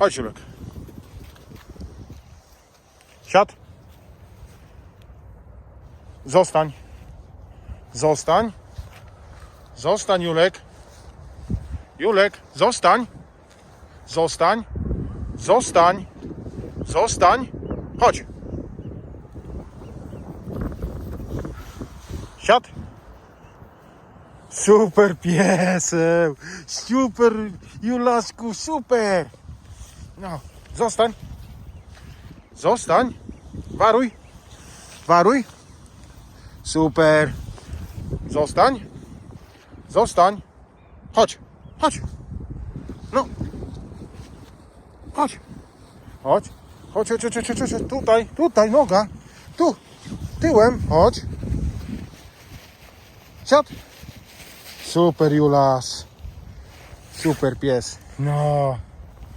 Chodź, Julek. Siad. Zostań. Zostań. Zostań, Julek. Julek, zostań. Zostań. Zostań. Zostań. Chodź. Siad. Super pieseł. Super, Julasku, super. No, zostań. Zostań. Waruj. Waruj. Super. Zostań. Zostań. Chodź. Chodź. No. Chodź. Chodź. Chodź, chodź, chodź, chodź, chodź. Tutaj, tutaj, noga. Tu. Tyłem. Chodź. Siad. Super, Julas. Super pies. No.